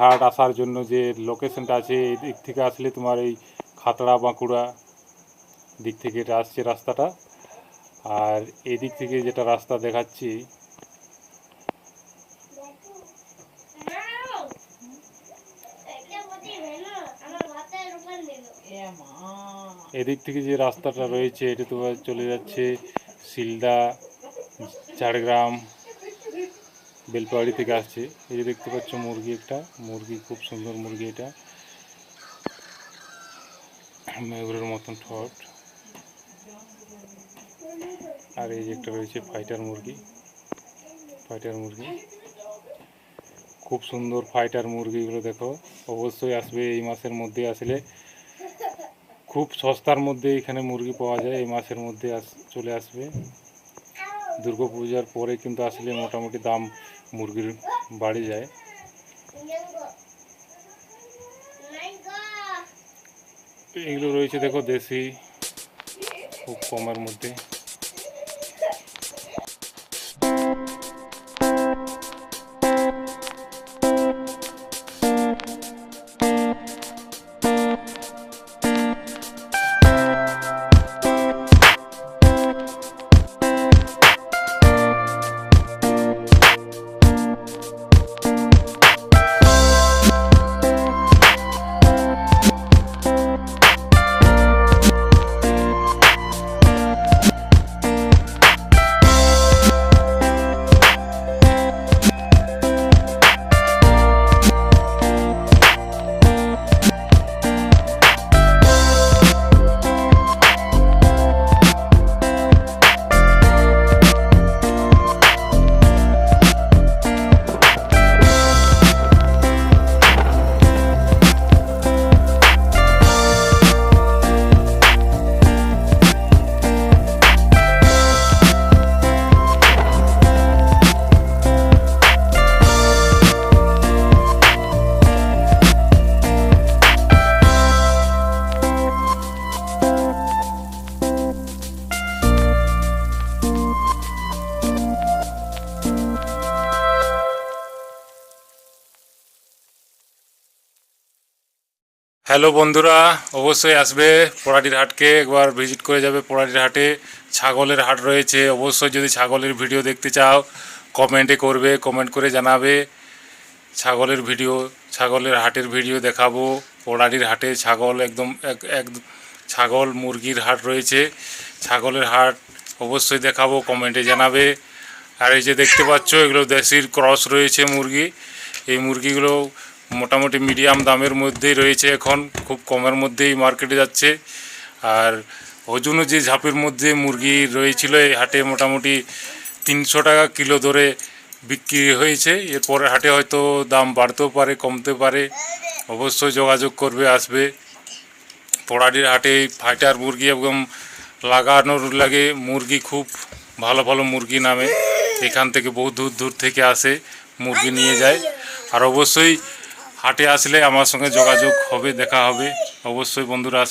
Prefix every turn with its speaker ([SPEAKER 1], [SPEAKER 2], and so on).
[SPEAKER 1] হাট আসার জন্য যে লোকেশনটা আছে এই দিক থেকে আসলে তোমার এই খাতড়া, বাঁকুড়া দিক থেকে এটা আসছে রাস্তাটা। আর এদিক থেকে যেটা রাস্তা দেখাচ্ছি, এদিক থেকে যে রাস্তাটা রয়েছে, এটা তোমার চলে যাচ্ছে শিলদা ঝাড়গ্রাম বেলপাহাড়ি থেকে আসছে। এই যে দেখতে পাচ্ছ মুরগি একটা, মুরগি খুব সুন্দর মুরগি এটা। ময়ূরের মতন ঠট। আর এই যে একটা রয়েছে ফাইটার মুরগি। ফাইটার মুরগি। খুব সুন্দর ফাইটার মুরগিগুলো দেখো। অবশ্যই আসবে এই মাসের মধ্যে আসলে। খুব সস্তার মধ্যে এখানে মুরগি পাওয়া যায়, এই মাসের মধ্যে চলে আসবে। দুর্গা পূজার পরে কিন্তু আসলে মোটামুটি দাম মুরগির বাড়ি যায়। এগুলো রয়েছে দেখো দেশি খুব কমের মধ্যে। হ্যালো বন্ধুরা, অবশ্যই আসবে পোড়াটির হাটকে, একবার ভিজিট করে যাবে পোড়াটির হাটে। ছাগলের হাট রয়েছে, অবশ্যই যদি ছাগলের ভিডিও দেখতে চাও কমেন্টে করবে কমেন্ট করে জানাবে। ছাগলের ভিডিও, ছাগলের হাটের ভিডিও দেখাবো, পোড়াটির হাটে ছাগল একদম এক ছাগল মুরগির হাট রয়েছে। ছাগলের হাট অবশ্যই দেখাবো কমেন্টে জানাবে। আর এই যে দেখতে পাচ্ছ, এগুলো দেশির ক্রস রয়েছে মুরগি। এই মুরগিগুলো মোটামুটি মিডিয়াম দামের মধ্যেই রয়েছে এখন, খুব কমের মধ্যেই মার্কেটে যাচ্ছে। আর ওজনও যে ঝাঁপের মধ্যে মুরগি রয়েছিল, এই হাটে মোটামুটি তিনশো টাকা কিলো ধরে বিক্রি হয়েছে। এরপরে হাটে হয়তো দাম বাড়তেও পারে, কমতে পারে। অবশ্যই যোগাযোগ করবে, আসবে। পোড়াটির হাটে ফাইটার মুরগি এবং লাগানোর লাগে, মুরগি খুব ভালো ভালো মুরগি নামে। এখান থেকে বহু দূর দূর থেকে আসে, মুরগি নিয়ে যায়। আর অবশ্যই হাটে আসলে আমার সঙ্গে যোগাযোগ হবে দেখা হবে। অবশ্যই বন্ধুরা